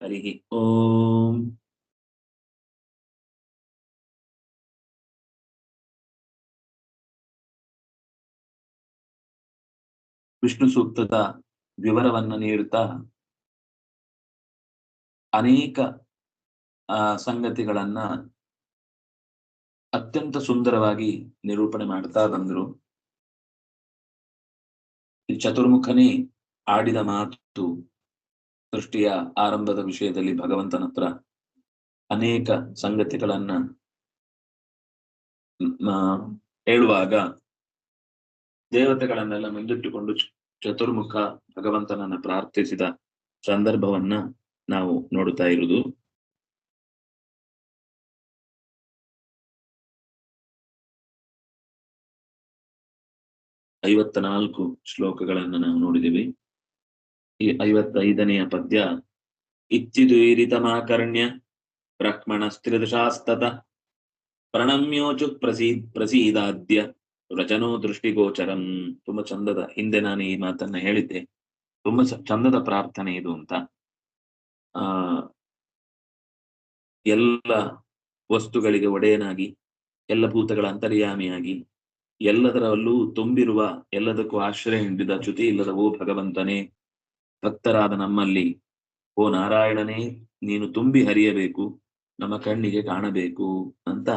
हरिः ओम् ವಿಷ್ಣು ಸೂಕ್ತದ ವಿವರವನ್ನ ನೀಡುತ್ತಾ ಅನೇಕ ಆ ಸಂಗತಿಗಳನ್ನ ಅತ್ಯಂತ ಸುಂದರವಾಗಿ ನಿರೂಪಣೆ ಮಾಡ್ತಾ ಬಂದ್ರು ಈ ಚತುರ್ಮುಖನೇ ಆಡಿದ ಮಾತು ಸೃಷ್ಟಿಯ ಆರಂಭದ ವಿಷಯದಲ್ಲಿ ಭಗವಂತನ ಹತ್ರ ಅನೇಕ ಸಂಗತಿಗಳನ್ನ ಹೇಳುವಾಗ ದೇವತೆಗಳನ್ನೆಲ್ಲ ಮುಂದಿಟ್ಟುಕೊಂಡು ಚತುರ್ಮುಖ ಭಗವಂತನನ್ನ ಪ್ರಾರ್ಥಿಸಿದ ಸಂದರ್ಭವನ್ನ ನಾವು ನೋಡುತ್ತಾ ಇರುವುದು. ಐವತ್ತ ನಾಲ್ಕು ಶ್ಲೋಕಗಳನ್ನ ನಾವು ನೋಡಿದಿವಿ ಈ ಐವತ್ತೈದನೆಯ ಪದ್ಯ. ಇತ್ತಿದುರಿತಮಾಕರ್ಣ್ಯ ಬ್ರಹ್ಮಣ ಸ್ತ್ರಿದಶಾಸ್ತತ ಪ್ರಣಮ್ಯೋಚು ಪ್ರಸೀ, ಪ್ರಸೀದಾದ್ಯ ರಚನೋ ದೃಷ್ಟಿಗೋಚರಂ. ತುಂಬಾ ಚಂದದ, ಹಿಂದೆ ನಾನು ಈ ಮಾತನ್ನ ಹೇಳಿದ್ದೆ. ತುಂಬಾ ಚಂದದ ಪ್ರಾರ್ಥನೆ ಇದು ಅಂತ. ಆ, ಎಲ್ಲ ವಸ್ತುಗಳಿಗೆ ಒಡೆಯನಾಗಿ, ಎಲ್ಲ ಭೂತಗಳ ಅಂತರ್ಯಾಮಿಯಾಗಿ, ಎಲ್ಲದರಲ್ಲೂ ತುಂಬಿರುವ, ಎಲ್ಲದಕ್ಕೂ ಆಶ್ರಯ ನೀಡಿದ ಚ್ಯುತಿ ಇಲ್ಲದ ಓ ಭಗವಂತನೇ. ಭಕ್ತರಾದ ನಮ್ಮಲ್ಲಿ, ಓ ನಾರಾಯಣನೇ, ನೀನು ತುಂಬಿ ಹರಿಯಬೇಕು, ನಮ್ಮ ಕಣ್ಣಿಗೆ ಕಾಣಬೇಕು ಅಂತ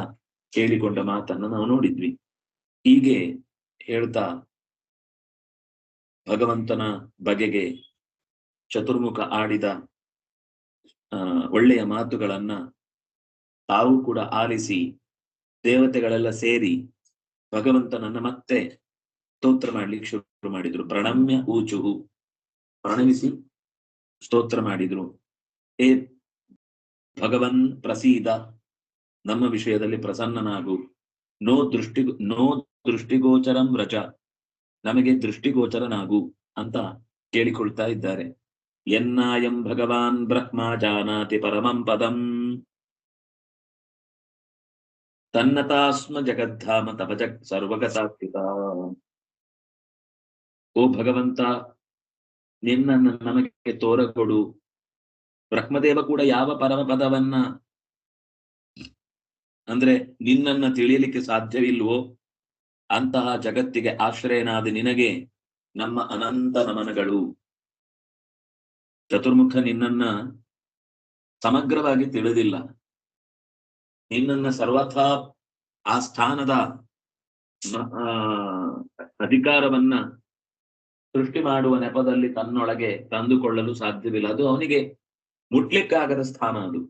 ಕೇಳಿಕೊಂಡ ಮಾತನ್ನ ನಾವು ನೋಡಿದ್ವಿ. ಹೀಗೆ ಹೇಳ್ತಾ ಭಗವಂತನ ಬಗೆಗೆ ಚತುರ್ಮುಖ ಆಡಿದ ಒಳ್ಳೆಯ ಮಾತುಗಳನ್ನ ತಾವು ಕೂಡ ಆಲಿಸಿ, ದೇವತೆಗಳೆಲ್ಲ ಸೇರಿ ಭಗವಂತನನ್ನ ಮತ್ತೆ ಸ್ತೋತ್ರ ಮಾಡ್ಲಿಕ್ಕೆ ಶುರು ಮಾಡಿದ್ರು. ಪ್ರಣಮ್ಯ ಊಚುಹು. ಪ್ರಣಮಿಸಿ ಸ್ತೋತ್ರ ಮಾಡಿದ್ರು. ಏ ಭಗವನ್ ಪ್ರಸೀದ, ನಮ್ಮ ವಿಷಯದಲ್ಲಿ ಪ್ರಸನ್ನನಾಗು. ನೋ ದೃಷ್ಟಿ, ನೋ ದೃಷ್ಟಿಗೋಚರಂ ರಜ ನಮಗೆ ದೃಷ್ಟಿಗೋಚರನಾಗು ಅಂತ ಕೇಳಿಕೊಳ್ತಾ ಇದ್ದಾರೆ. ಎನ್ನಾಯಂ ಭಗವಾನ್ ಬ್ರಹ್ಮ ಜಾನಾತಿ ಪರಮಂ ಪದಂ. ತನ್ನತಾಸ್ಮ ಜಗದ್ಧಾಮ ತಪಜ ಸರ್ವಗತಾಸ್ಥಿತ ಓ ಭಗವಂತ ನಿನ್ನನ್ನು ನಮಗೆ ತೋರಕೊಡು. ಬ್ರಹ್ಮದೇವ ಕೂಡ ಯಾವ ಪರಮ ಪದವನ್ನ ಅಂದ್ರೆ ನಿನ್ನನ್ನ ತಿಳಿಯಲಿಕ್ಕೆ ಸಾಧ್ಯವಿಲ್ವೋ, ಅಂತಹ ಜಗತ್ತಿಗೆ ಆಶ್ರಯನಾದ ನಿನಗೆ ನಮ್ಮ ಅನಂತ ನಮನಗಳು. ಚತುರ್ಮುಖ ನಿನ್ನನ್ನ ಸಮಗ್ರವಾಗಿ ತಿಳಿದಿಲ್ಲ. ನಿನ್ನನ್ನ ಸರ್ವಥಾ ಆ ಸ್ಥಾನದ ಅಧಿಕಾರವನ್ನ ಸೃಷ್ಟಿ ಮಾಡುವ ನೆಪದಲ್ಲಿ ತನ್ನೊಳಗೆ ತಂದುಕೊಳ್ಳಲು ಸಾಧ್ಯವಿಲ್ಲ. ಅದು ಅವನಿಗೆ ಮುಟ್ಲಿಕ್ಕಾಗದ ಸ್ಥಾನ ಅದು.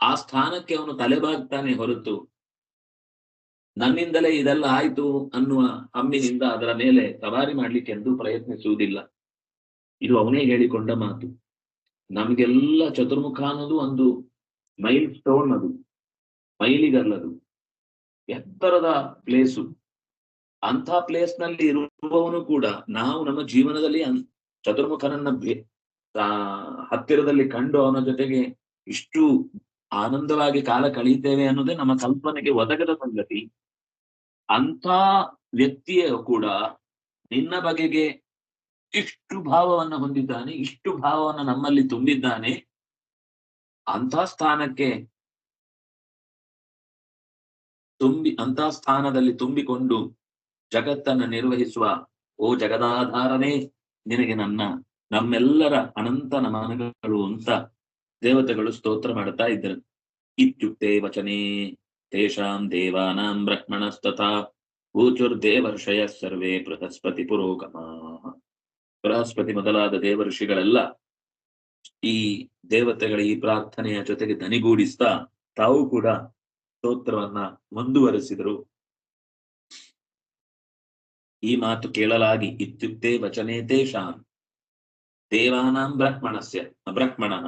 ಆ ಸ್ಥಾನಕ್ಕೆ ಅವನು ತಲೆಬಾಗ್ತಾನೆ ಹೊರತು, ನನ್ನಿಂದಲೇ ಇದೆಲ್ಲ ಆಯ್ತು ಅನ್ನುವ ಹಮ್ಮಿನಿಂದ ಅದರ ಮೇಲೆ ಸವಾರಿ ಮಾಡ್ಲಿಕ್ಕೆಂದು ಪ್ರಯತ್ನಿಸುವುದಿಲ್ಲ. ಇದು ಅವನೇ ಹೇಳಿಕೊಂಡ ಮಾತು. ನಮಗೆಲ್ಲ ಚತುರ್ಮುಖ ಅನ್ನೋದು ಒಂದು ಮೈಲ್ ಸ್ಟೋನ್ ಅದು, ಮೈಲಿಗಲ್ಲದು, ಎತ್ತರದ ಪ್ಲೇಸು. ಅಂಥ ಪ್ಲೇಸ್ನಲ್ಲಿ ಇರುವವನು ಕೂಡ ನಾವು ನಮ್ಮ ಜೀವನದಲ್ಲಿ ಚತುರ್ಮುಖನನ್ನ ಹತ್ತಿರದಲ್ಲಿ ಕಂಡು ಅವನ ಜೊತೆಗೆ ಇಷ್ಟು ಆನಂದವಾಗಿ ಕಾಲ ಕಳೀತೇವೆ ಅನ್ನೋದೇ ನಮ್ಮ ಕಲ್ಪನೆಗೆ ಒದಗದ ಸಂಗತಿ. ಅಂಥ ವ್ಯಕ್ತಿಯ ಕೂಡ ನಿನ್ನ ಬಗೆಗೆ ಇಷ್ಟು ಭಾವವನ್ನು ಹೊಂದಿದ್ದಾನೆ, ಇಷ್ಟು ಭಾವವನ್ನು ನಮ್ಮಲ್ಲಿ ತುಂಬಿದ್ದಾನೆ. ಅಂತ ಸ್ಥಾನಕ್ಕೆ ತುಂಬಿ ಅಂತ ಸ್ಥಾನದಲ್ಲಿ ತುಂಬಿಕೊಂಡು ಜಗತ್ತನ್ನ ನಿರ್ವಹಿಸುವ, ಓ ಜಗದಾಧಾರನೇ, ನಿನಗೆ ನನ್ನ, ನಮ್ಮೆಲ್ಲರ ಅನಂತ ನಮನಗಳು ಅಂತ ದೇವತೆಗಳು ಸ್ತೋತ್ರ ಮಾಡ್ತಾ ಇದ್ದರು. ಇತ್ಯುಕ್ತೆ ವಚನೆ, ತೇಷಾಂ ದೇವಾನಾಂ ಬ್ರಹ್ಮಣಸ್ತಥಾ ಊಚುರ್ದೇವರ್ಷಯ ಸರ್ವೇ ಬೃಹಸ್ಪತಿ ಪುರೋಗಮಾ. ಬೃಹಸ್ಪತಿ ಮೊದಲಾದ ದೇವಋಷಿಗಳೆಲ್ಲ ಈ ದೇವತೆಗಳ ಈ ಪ್ರಾರ್ಥನೆಯ ಜೊತೆಗೆ ದನಿಗೂಡಿಸ್ತಾ ತಾವು ಕೂಡ ಸ್ತೋತ್ರವನ್ನ ಮುಂದುವರೆಸಿದರು. ಈ ಮಾತು ಕೇಳಲಾಗಿ ಇತ್ಯುಕ್ತೆ ವಚನೆ ತೇಷಾಂ. ದೇವಾನಾಂ ಬ್ರಹ್ಮಣಸ್ಯ ಬ್ರಹ್ಮಣನ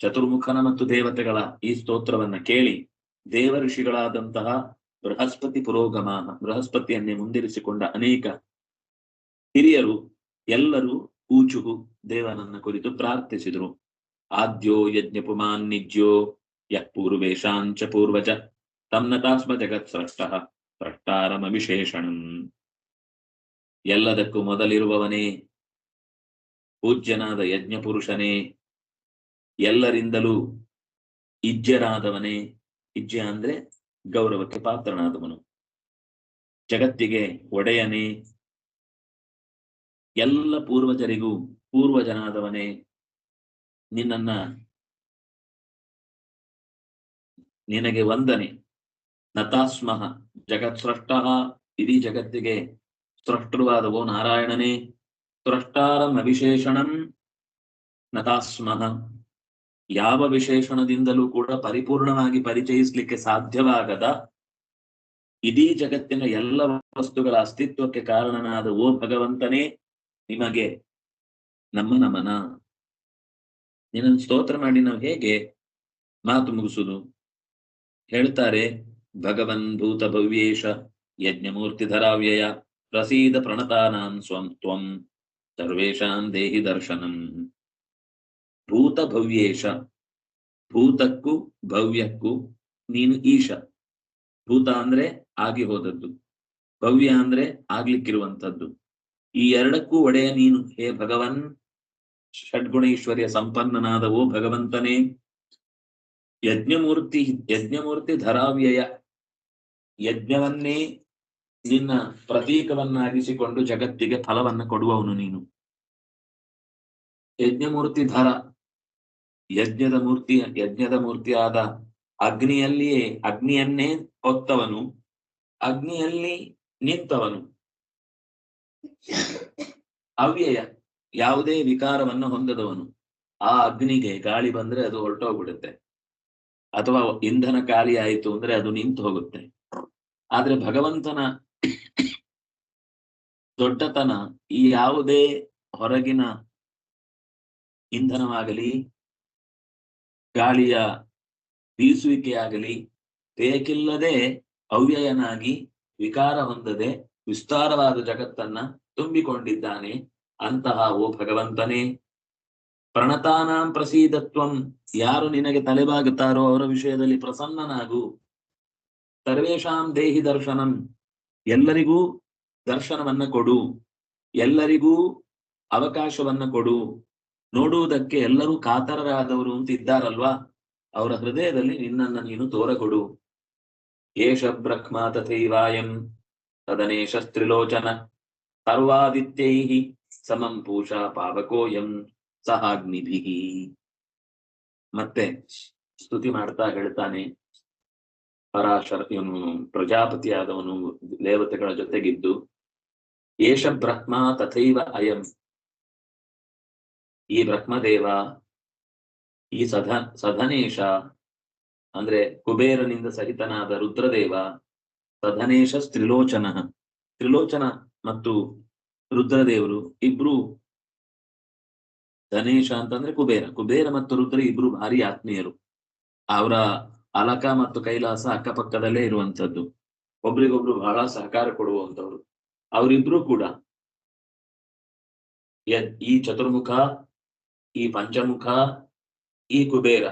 ಚತುರ್ಮುಖನ ಮತ್ತು ದೇವತೆಗಳ ಈ ಸ್ತೋತ್ರವನ್ನ ಕೇಳಿ ದೇವ ಋಷಿಗಳಾದಂತಹ ಬೃಹಸ್ಪತಿ ಪುರೋಗಮ ಬೃಹಸ್ಪತಿಯನ್ನೇ ಮುಂದಿರಿಸಿಕೊಂಡ ಅನೇಕ ಹಿರಿಯರು, ಎಲ್ಲರೂ ಊಚುಹು ದೇವನನ್ನ ಕುರಿತು ಪ್ರಾರ್ಥಿಸಿದರು. ಆದ್ಯೋ ಯಜ್ಞ ಪುಮಾನ್ ನಿಜ್ಯೋ, ಯಃ ಪೂರ್ವಜ ತನ್ನತಾಸ್ಮ ಜಗತ್ ಸ್ರಷ್ಟ ಸ್ರಷ್ಟಾರಮ ವಿಶೇಷಣಂ ಎಲ್ಲದಕ್ಕೂ ಮೊದಲಿರುವವನೇ, ಪೂಜ್ಯನಾದ ಯಜ್ಞ ಪುರುಷನೇ ಎಲ್ಲರಿಂದಲೂ ಇಜ್ಜರಾದವನೇ, ಇಜ್ಜ ಅಂದ್ರೆ ಗೌರವಕ್ಕೆ ಪಾತ್ರನಾದವನು. ಜಗತ್ತಿಗೆ ಒಡೆಯನೇ, ಎಲ್ಲ ಪೂರ್ವಜರಿಗೂ ಪೂರ್ವಜನಾದವನೇ, ನಿನ್ನನ್ನ ನಿನಗೆ ವಂದನೆ. ನತಾಸ್ಮಃ ಜಗತ್ಸೃಷ್ಟ ಇಡೀ ಜಗತ್ತಿಗೆ ಸೃಷ್ಟವಾದವೋ ನಾರಾಯಣನೇ ಸೃಷ್ಟಾರಂ ಅವಿಶೇಷಣಂ ನತಾಸ್ಮಃ ಯಾವ ವಿಶೇಷಣದಿಂದಲೂ ಕೂಡ ಪರಿಪೂರ್ಣವಾಗಿ ಪರಿಚಯಿಸಲಿಕ್ಕೆ ಸಾಧ್ಯವಾಗದ ಇಡೀ ಜಗತ್ತಿನ ಎಲ್ಲ ವಸ್ತುಗಳ ಅಸ್ತಿತ್ವಕ್ಕೆ ಕಾರಣನಾದ ಓ ಭಗವಂತನೇ ನಿಮಗೆ ನಮ್ಮ ನಮನ ನಿನ್ನನ್ನು ಸ್ತೋತ್ರ ಮಾಡಿ ನಾವು ಹೇಗೆ ಮಾತು ಮುಗಿಸುದು ಹೇಳ್ತಾರೆ ಭಗವನ್ ಭೂತ ಭವ್ಯೇಶ ಯಜ್ಞಮೂರ್ತಿ ಧರಾವ್ಯಯ ಪ್ರಸೀದ ಪ್ರಣತಾನಾಂ ಸ್ವಂ ತ್ವಂ ಸರ್ವೇಷಾಂ ದೇಹಿ ದರ್ಶನಂ ಭೂತ ಭವ್ಯೇಶ ಭೂತಕ್ಕೂ ಭವ್ಯಕ್ಕೂ ನೀನು ಈಶ ಭೂತ ಅಂದ್ರೆ ಆಗಿ ಹೋದದ್ದು, ಭವ್ಯ ಅಂದ್ರೆ ಆಗ್ಲಿಕ್ಕಿರುವಂಥದ್ದು। ಈ ಎರಡಕ್ಕೂ ಒಡೆಯ ನೀನು, ಹೇ ಭಗವನ್! ಷಡ್ಗುಣೈಶ್ವರ್ಯ ಸಂಪನ್ನನಾದ ಓ ಭಗವಂತನೇ! ಯಜ್ಞಮೂರ್ತಿ ಯಜ್ಞಮೂರ್ತಿ ಧರಾವ್ಯಯ, ಯಜ್ಞವನ್ನೇ ನಿನ್ನ ಪ್ರತೀಕವನ್ನಾಗಿಸಿಕೊಂಡು ಜಗತ್ತಿಗೆ ಫಲವನ್ನು ಕೊಡುವವನು ನೀನು. ಯಜ್ಞಮೂರ್ತಿ ಧರ ಯಜ್ಞದ ಮೂರ್ತಿ, ಯಜ್ಞದ ಮೂರ್ತಿಯಾದ ಅಗ್ನಿಯಲ್ಲಿಯೇ, ಅಗ್ನಿಯನ್ನೇ ಹೊತ್ತವನು, ಅಗ್ನಿಯಲ್ಲಿ ನಿಂತವನು. ಅವ್ಯಯ ಯಾವುದೇ ವಿಕಾರವನ್ನು ಹೊಂದದವನು. ಆ ಅಗ್ನಿಗೆ ಗಾಳಿ ಬಂದ್ರೆ ಅದು ಹೊರಟೋಗ್ಬಿಡುತ್ತೆ. ಅಥವಾ ಇಂಧನ ಖಾಲಿ ಆಯಿತು ಅಂದ್ರೆ ಅದು ನಿಂತು ಹೋಗುತ್ತೆ ಆದ್ರೆ ಭಗವಂತನ ದೊಡ್ಡತನ ಈ ಯಾವುದೇ ಹೊರಗಿನ ಇಂಧನವಾಗಲಿ, ಗಾಳಿಯ ಬೀಸುವಿಕೆಯಾಗಲಿ, ಬೇಕಿಲ್ಲದೆ ಅವ್ಯಯನಾಗಿ ವಿಕಾರ ಹೊಂದದೆ ವಿಸ್ತಾರವಾದ ಜಗತ್ತನ್ನ ತುಂಬಿಕೊಂಡಿದ್ದಾನೆ ಅಂತಹ ಓ ಭಗವಂತನೇ. ಪ್ರಣತಾನಾಂ ಪ್ರಸೀದತ್ವಂ, ಯಾರು ನಿನಗೆ ತಲೆಬಾಗುತ್ತಾರೋ ಅವರ ವಿಷಯದಲ್ಲಿ ಪ್ರಸನ್ನನಾಗು. ಸರ್ವೇಷಾಂ ದೇಹಿ ದರ್ಶನಂ ಎಲ್ಲರಿಗೂ ದರ್ಶನವನ್ನ ಕೊಡು. ಎಲ್ಲರಿಗೂ ಅವಕಾಶವನ್ನ ಕೊಡು. ನೋಡುವುದಕ್ಕೆ ಎಲ್ಲರೂ ಕಾತರರಾದವರು ಅಂತ ಇದ್ದಾರಲ್ವಾ? ಅವರ ಹೃದಯದಲ್ಲಿ ನಿನ್ನನ್ನ ನೀನು ತೋರಗೊಡು ಏಷ ಬ್ರಹ್ಮ ತಥೈವಾಯಂ ತದನೇಶ ಸ್ತ್ರಿಲೋಚನ ಸರ್ವಾದಿತ್ಯೈ ಸಮಂ ಪೂಷಾ ಪಾವಕೋಯಂ ಸಹಾಗ್ನಿಭಿ. ಮತ್ತೆ ಸ್ತುತಿ ಮಾಡ್ತಾ ಹೇಳ್ತಾನೆ ಪರಾಶರ ಇವನು ಪ್ರಜಾಪತಿಯಾದವನು ದೇವತೆಗಳ ಜೊತೆಗಿದ್ದು, ಏಷ ಬ್ರಹ್ಮ ತಥೈವ ಅಯಂ. ಈ ಬ್ರಹ್ಮದೇವ, ಈ ಸಧ ಸಧನೇಶ, ಅಂದ್ರೆ ಕುಬೇರನಿಂದ ಸಹಿತನಾದ ರುದ್ರದೇವ, ಸಧನೇಶ ತ್ರಿಲೋಚನ ತ್ರಿಲೋಚನ ಮತ್ತು ರುದ್ರದೇವರು ಇಬ್ರು ಧನೇಶ ಅಂತಂದ್ರೆ ಕುಬೇರ. ಕುಬೇರ ಮತ್ತು ರುದ್ರ ಇಬ್ರು ಭಾರಿ ಆತ್ಮೀಯರು. ಅವರ ಅಲಕ ಮತ್ತು ಕೈಲಾಸ ಅಕ್ಕಪಕ್ಕದಲ್ಲೇ ಇರುವಂತದ್ದು ಒಬ್ರಿಗೊಬ್ರು ಬಹಳ ಸಹಕಾರ ಕೊಡುವಂತವ್ರು ಅವರಿಬ್ರು ಕೂಡ ಈ ಚತುರ್ಮುಖ, ಈ ಪಂಚಮುಖ, ಈ ಕುಬೇರ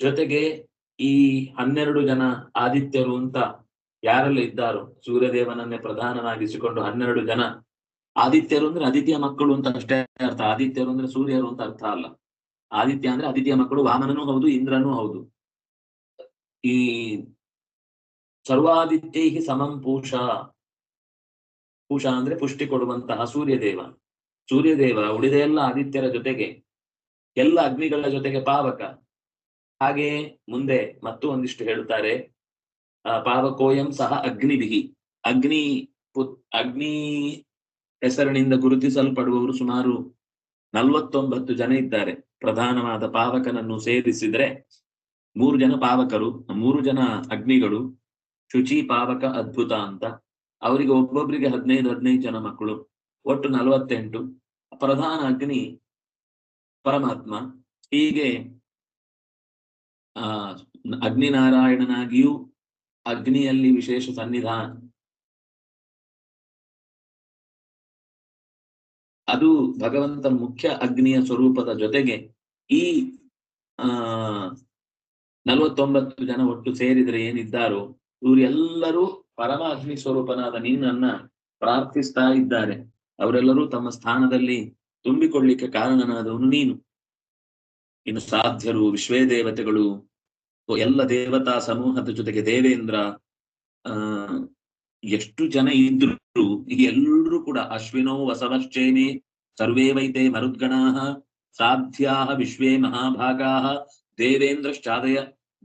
ಜೊತೆಗೆ ಈ ಹನ್ನೆರಡು ಜನ ಆದಿತ್ಯರು ಅಂತ ಯಾರೆಲ್ಲ ಇದ್ದಾರೋ, ಸೂರ್ಯದೇವನನ್ನೇ ಪ್ರಧಾನವಾಗಿಸಿಕೊಂಡು ಹನ್ನೆರಡು ಜನ ಆದಿತ್ಯರು ಅಂದ್ರೆ ಆದಿತ್ಯ ಮಕ್ಕಳು ಅಂತ ಅಷ್ಟೇ ಅರ್ಥ. ಆದಿತ್ಯರು ಅಂದ್ರೆ ಸೂರ್ಯರು ಅಂತ ಅರ್ಥ ಅಲ್ಲ. ಆದಿತ್ಯ ಅಂದ್ರೆ ಆದಿತ್ಯ ಮಕ್ಕಳು ವಾಮನನೂ ಹೌದು, ಇಂದ್ರನೂ ಹೌದು. ಈ ಸರ್ವಾದಿತ್ಯೈ ಸಮಂ ಪೂಷ. ಪೂಷ ಅಂದ್ರೆ ಪುಷ್ಟಿ ಕೊಡುವಂತಹ ಸೂರ್ಯದೇವ. ಸೂರ್ಯದೇವ ಉಳಿದ ಎಲ್ಲ ಆದಿತ್ಯರ ಜೊತೆಗೆ, ಎಲ್ಲ ಅಗ್ನಿಗಳ ಜೊತೆಗೆ ಪಾವಕ. ಹಾಗೆ ಮುಂದೆ ಮತ್ತು ಒಂದಿಷ್ಟು ಹೇಳುತ್ತಾರೆ. ಪಾವಕೋಯಂ ಸಹ ಅಗ್ನಿಭಿಹಿ. ಅಗ್ನಿ ಅಗ್ನಿ ಹೆಸರಿನಿಂದ ಗುರುತಿಸಲ್ಪಡುವವರು ಸುಮಾರು ನಲ್ವತ್ತೊಂಬತ್ತು ಜನ ಇದ್ದಾರೆ. ಪ್ರಧಾನವಾದ ಪಾವಕನನ್ನು ಸೇರಿಸಿದ್ರೆ ಮೂರು ಜನ ಪಾವಕರು, ಮೂರು ಜನ ಅಗ್ನಿಗಳು, ಶುಚಿ, ಪಾವಕ, ಅದ್ಭುತ ಅಂತ. ಅವರಿಗೆ ಒಬ್ಬೊಬ್ಬರಿಗೆ ಹದಿನೈದು ಹದಿನೈದು ಜನ ಮಕ್ಕಳು, ಒಟ್ಟು ನಲವತ್ತೆಂಟು. ಪ್ರಧಾನ ಅಗ್ನಿ ಪರಮಾತ್ಮ. ಹೀಗೆ, ಆ, ಅಗ್ನಿನಾರಾಯಣನಾಗಿಯೂ ಅಗ್ನಿಯಲ್ಲಿ ವಿಶೇಷ ಸನ್ನಿಧಾನ. ಅದು ಭಗವಂತ ಮುಖ್ಯ ಅಗ್ನಿಯ ಸ್ವರೂಪದ ಜೊತೆಗೆ ಈ, ಆ ನಲವತ್ತೊಂಬತ್ತು ಜನ ಒಟ್ಟು ಸೇರಿದರೆ ಏನಿದ್ದಾರೋ ಇವರೆಲ್ಲರೂ ಪರಮ ಅಗ್ನಿ ಸ್ವರೂಪನಾದ ನೀನನ್ನ ಪ್ರಾರ್ಥಿಸ್ತಾ ಇದ್ದಾರೆ. ಅವರೆಲ್ಲರೂ ತಮ್ಮ ಸ್ಥಾನದಲ್ಲಿ ತುಂಬಿಕೊಳ್ಳಿಕ್ಕೆ ಕಾರಣನಾದವನು ನೀನು. ಇನ್ನು ಸಾಧ್ಯರು ವಿಶ್ವೇ ದೇವತೆಗಳು ಎಲ್ಲ ದೇವತಾ ಸಮೂಹದ ಜೊತೆಗೆ ದೇವೇಂದ್ರ, ಆ, ಎಷ್ಟು ಜನ ಇದ್ರು ಎಲ್ಲರೂ ಕೂಡ ಅಶ್ವಿನೋ ವಸವಶ್ಚೇಮೆ ಸರ್ವೇ ವೈತೆ ಮರುದ್ಗಣಾ ಸಾಧ್ಯಾ ವಿಶ್ವೇ ಮಹಾಭಾಗಾ ದೇವೇಂದ್ರಶ್ಚಾದಯ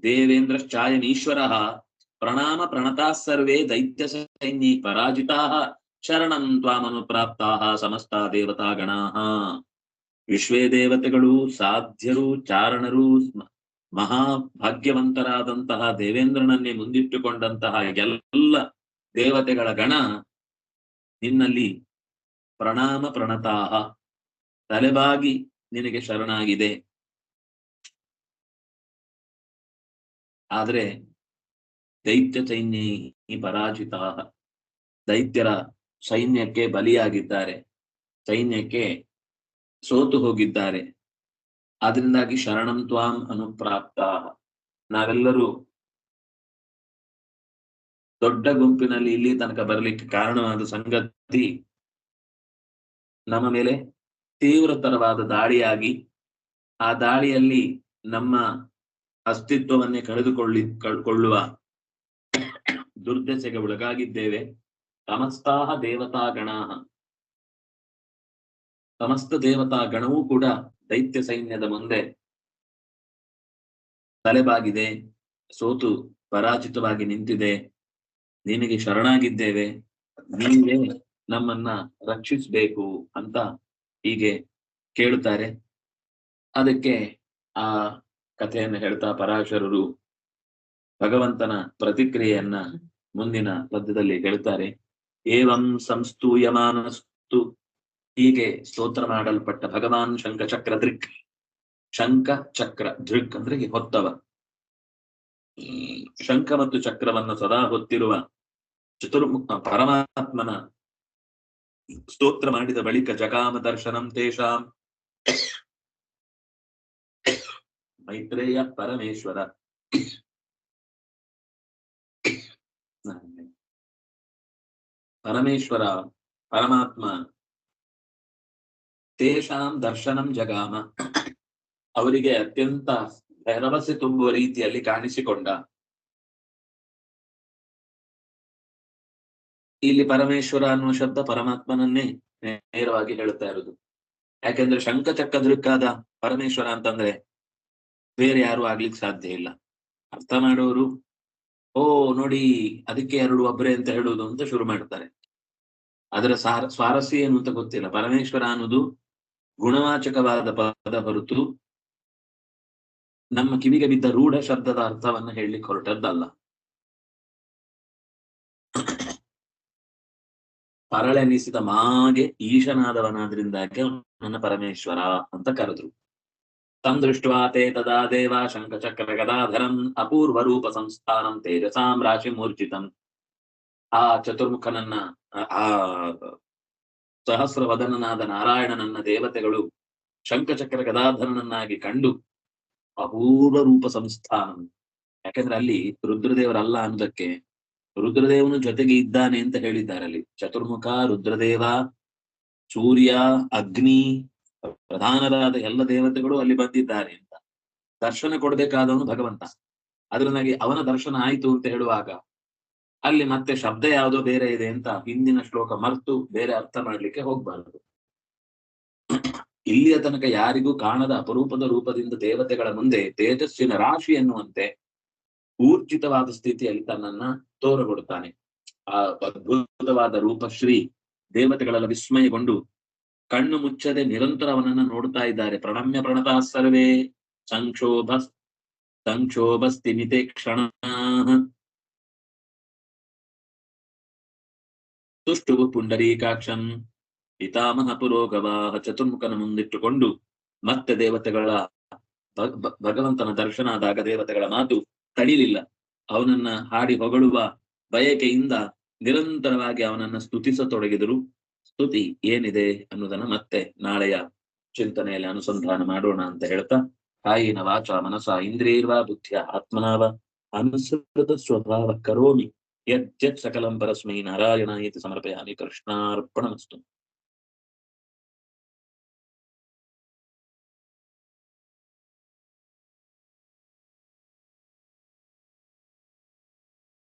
ದೇವೇಂದ್ರಶ್ಚಾಯಮೀಶ್ವರ ಪ್ರಣಾಮ ಪ್ರಣತಾ ಸರ್ವೇ ದೈತ್ಯ ಸೈನ್ಯೈ ಪರಾಜಿತಾ ಶರಣಂ ತ್ವಾಮನುಪ್ರಾಪ್ತಾ ಸಮಸ್ತ ದೇವತಾ ಗಣಾ ವಿಶ್ವೇ ದೇವತೆಗಳು ಸಾಧ್ಯರು, ಚಾರಣರು ಮಹಾಭಾಗ್ಯವಂತರಾದಂತಹ ದೇವೇಂದ್ರನನ್ನೇ ಮುಂದಿಟ್ಟುಕೊಂಡಂತಹ ಎಲ್ಲ ದೇವತೆಗಳ ಗಣ ನಿನ್ನಲ್ಲಿ ಪ್ರಣಾಮ ಪ್ರಣತಾಹ, ತಲೆಬಾಗಿ ನಿನಗೆ ಶರಣಾಗಿದೆ. ಆದ್ರೆ ದೈತ್ಯ ಸೈನ್ಯ ಪರಾಜಿತ ದೈತ್ಯರ ಸೈನ್ಯಕ್ಕೆ ಬಲಿಯಾಗಿದ್ದಾರೆ. ಸೈನ್ಯಕ್ಕೆ ಸೋತು ಹೋಗಿದ್ದಾರೆ. ಅದರಿಂದಾಗಿ ಶರಣಂ ತ್ವಾಂ ಅನುಪ್ರಾಪ್ತ ನಾವೆಲ್ಲರೂ ದೊಡ್ಡ ಗುಂಪಿನಲ್ಲಿ ಇಲ್ಲಿ ತನಕ ಬರಲಿಕ್ಕೆ ಕಾರಣವಾದ ಸಂಗತಿ ನಮ್ಮ ಮೇಲೆ ತೀವ್ರತರವಾದ ದಾಳಿಯಾಗಿ, ಆ ದಾಳಿಯಲ್ಲಿ ನಮ್ಮ ಅಸ್ತಿತ್ವವನ್ನೇ ಕಳೆದುಕೊಳ್ಳಿ, ಕಳ್ಕೊಳ್ಳುವ ದುರ್ದಶೆಗೆ ಒಳಗಾಗಿದ್ದೇವೆ. ಸಮಸ್ತಾಹ ದೇವತಾ ಗಣ ಸಮಸ್ತ ದೇವತಾ ಗಣವೂ ಕೂಡ ದೈತ್ಯ ಸೈನ್ಯದ ಮುಂದೆ ತಲೆಬಾಗಿದೆ, ಸೋತು ಪರಾಜಿತವಾಗಿ ನಿಂತಿದೆ. ನಿನಗೆ ಶರಣಾಗಿದ್ದೇವೆ. ನೀವೇ ನಮ್ಮನ್ನ ರಕ್ಷಿಸ್ಬೇಕು ಅಂತ ಹೀಗೆ ಕೇಳುತ್ತಾರೆ. ಅದಕ್ಕೆ ಆ ಕಥೆಯನ್ನು ಹೇಳ್ತಾ ಪರಾಶರರು ಭಗವಂತನ ಪ್ರತಿಕ್ರಿಯೆಯನ್ನ ಮುಂದಿನ ಪದ್ಯದಲ್ಲಿ ಹೇಳ್ತಾರೆ. ಏವಂ ಸಂಸ್ತೂಯಮಾನಸ್ತು ಹೀಗೆ ಸ್ತೋತ್ರ ಮಾಡಲ್ಪಟ್ಟ ಭಗವಾನ್ ಶಂಖ ಚಕ್ರ ದೃಕ್. ಶಂಖ ಚಕ್ರ ದೃಕ್ ಅಂದ್ರೆ ಹೊತ್ತವ. ಶಂಖ ಮತ್ತು ಚಕ್ರವನ್ನು ಸದಾ ಹೊತ್ತಿರುವ ಚತುರ್ಮುಖ ಪರಮಾತ್ಮನ ಸ್ತೋತ್ರ ಮಾಡಿದ ಬಳಿಕ ಜಗಾಮ ದರ್ಶನಂ ತೇಷಾಂ. ಮೈತ್ರೇಯ ಪರಮೇಶ್ವರ. ಪರಮೇಶ್ವರ, ಪರಮಾತ್ಮ. ತೇಷಾಂ ದರ್ಶನಂ ಜಗಾಮ. ಅವರಿಗೆ ಅತ್ಯಂತ ಭರವಸೆ ತುಂಬುವ ರೀತಿಯಲ್ಲಿ ಕಾಣಿಸಿಕೊಂಡ. ಇಲ್ಲಿ ಪರಮೇಶ್ವರ ಅನ್ನುವ ಶಬ್ದ ಪರಮಾತ್ಮನನ್ನೇ ನೇರವಾಗಿ ಹೇಳುತ್ತಾ ಇರುವುದು. ಯಾಕೆಂದ್ರೆ ಶಂಖ ಚಕ್ರದೃಕ್ಕಾದ ಪರಮೇಶ್ವರ ಅಂತಂದ್ರೆ ಬೇರೆ ಯಾರು ಆಗ್ಲಿಕ್ಕೆ ಸಾಧ್ಯ ಇಲ್ಲ. ಅರ್ಥ ಮಾಡೋರು, ಓ, ನೋಡಿ, ಅದಕ್ಕೆ ಎರಡು ಒಬ್ಬರೇ ಅಂತ ಹೇಳುವುದು ಅಂತ ಶುರು ಮಾಡ್ತಾರೆ. ಅದರ ಸಾರ, ಸ್ವಾರಸ್ಯ ಏನು ಅಂತ ಗೊತ್ತಿಲ್ಲ. ಪರಮೇಶ್ವರ ಅನ್ನೋದು ಗುಣವಾಚಕವಾದ ಪದ ಹೊರತು ನಮ್ಮ ಕಿವಿಗೆ ಬಿದ್ದ ರೂಢ ಶಬ್ದದ ಅರ್ಥವನ್ನ ಹೇಳಲಿಕ್ಕೆ ಹೊರಟದ್ದಲ್ಲ. ಪರಳೆನಿಸಿದ ಮಾಗೆ ಈಶನಾದವನಾದ್ರಿಂದಾಗಿ ನನ್ನ ಪರಮೇಶ್ವರ ಅಂತ ಕರೆದ್ರು. ತಂದೃಷ್ಟ್ವಾ ತೇ ತದಾ ದೇವ ಶಂಖಚಕ್ರ ಗದಾಧರಂ ಅಪೂರ್ವ ರೂಪ ಸಂಸ್ಥಾನಂ ತೇಜಸಾಂ ರಾಶಿ ಮೂರ್ಛಿತಂ ಆ ಚತುರ್ಮುಖನನ್ನ ಆ ಸಹಸ್ರವದನನಾದ ನಾರಾಯಣನನ್ನ ದೇವತೆಗಳು ಶಂಖಚಕ್ರ ಗದಾಧರನನ್ನಾಗಿ ಕಂಡು ಅಪೂರ್ವ ರೂಪ ಸಂಸ್ಥಾನಂ ಯಾಕಂದ್ರೆ ಅಲ್ಲಿ ರುದ್ರದೇವರಲ್ಲ ಅನ್ನೋದಕ್ಕೆ ರುದ್ರದೇವನು ಜೊತೆಗೆ ಇದ್ದಾನೆ ಅಂತ ಹೇಳಿದ್ದಾರೆ ಅಲ್ಲಿ। ಚತುರ್ಮುಖ, ರುದ್ರದೇವ, ಸೂರ್ಯ, ಅಗ್ನಿ ಪ್ರಧಾನರಾದ ಎಲ್ಲ ದೇವತೆಗಳು ಅಲ್ಲಿ ಬಂದಿದ್ದಾರೆ ಅಂತ. ದರ್ಶನ ಕೊಡ್ಬೇಕಾದವನು ಭಗವಂತ. ಅದರಿಂದಾಗಿ ಅವನ ದರ್ಶನ ಆಯಿತು ಅಂತ ಹೇಳುವಾಗ ಅಲ್ಲಿ ಮತ್ತೆ ಶಬ್ದ ಯಾವುದೋ ಬೇರೆ ಇದೆ ಅಂತ ಹಿಂದಿನ ಶ್ಲೋಕ ಮರ್ತು ಬೇರೆ ಅರ್ಥ ಮಾಡ್ಲಿಕ್ಕೆ ಹೋಗ್ಬಾರದು. ಇಲ್ಲಿಯ ತನಕ ಯಾರಿಗೂ ಕಾಣದ ಅಪರೂಪದ ರೂಪದಿಂದ ದೇವತೆಗಳ ಮುಂದೆ ತೇಜಸ್ಸಿನ ರಾಶಿ ಎನ್ನುವಂತೆ ಊರ್ಜಿತವಾದ ಸ್ಥಿತಿಯಲ್ಲಿ ತನ್ನನ್ನ ತೋರಗೊಡುತ್ತಾನೆ ಆ ಅದ್ಭುತವಾದ ರೂಪಶ್ರೀ ದೇವತೆಗಳೆಲ್ಲ ವಿಸ್ಮಯಗೊಂಡು ಕಣ್ಣು ಮುಚ್ಚದೆ ನಿರಂತರ ಅವನನ್ನು ನೋಡ್ತಾ ಇದ್ದಾರೆ. ಪ್ರಣಮ್ಯ ಪ್ರಣತಾ ಸರ್ವೇ. ಸಂಕ್ಷೋಭ ಸಂಕ್ಷೋಭ ಸ್ಥಿಮಿತೆ ಕ್ಷಣ ತುಷ್ಟು ಪುಂಡರೀಕಾಕ್ಷಂ. ಪಿತಾಮಹ ಪುರೋಗವಾಹ ಚತುರ್ಮುಖನ ಮುಂದಿಟ್ಟುಕೊಂಡು ಮತ್ತೆ ದೇವತೆಗಳ ಭಗವಂತನ ದರ್ಶನ ಆದಾಗ ದೇವತೆಗಳ ಮಾತು ತಡಿಲಿಲ್ಲ. ಅವನನ್ನ ಹಾಡಿ ಹೊಗಳುವ ಬಯಕೆಯಿಂದ ನಿರಂತರವಾಗಿ ಅವನನ್ನ ಸ್ತುತಿಸತೊಡಗಿದರು. ಸ್ತುತಿ ಏನಿದೆ ಅನ್ನೋದನ್ನ ಮತ್ತೆ ನಾಳೆಯ ಚಿಂತನೆಯಲ್ಲಿ ಅನುಸಂಧಾನ ಮಾಡೋಣ ಅಂತ ಹೇಳ್ತಾ ಕಾಯಿನ ವಾಚ ಮನಸ, ಇಂದ್ರಿಯರ್ವಾ ಬುದ್ಧಿಯ ಆತ್ಮನಾವ, ಅನುಸೃತ ಸ್ವಭಾವ ಕರೋಮಿ ಯತ್ ಸಕಲಂ ಪರಸ್ಮೈ ನಾರಾಯಣ ಇತಿ ಸಮರ್ಪಯಾಮಿ ಕೃಷ್ಣಾರ್ಪಣಮಸ್ತು.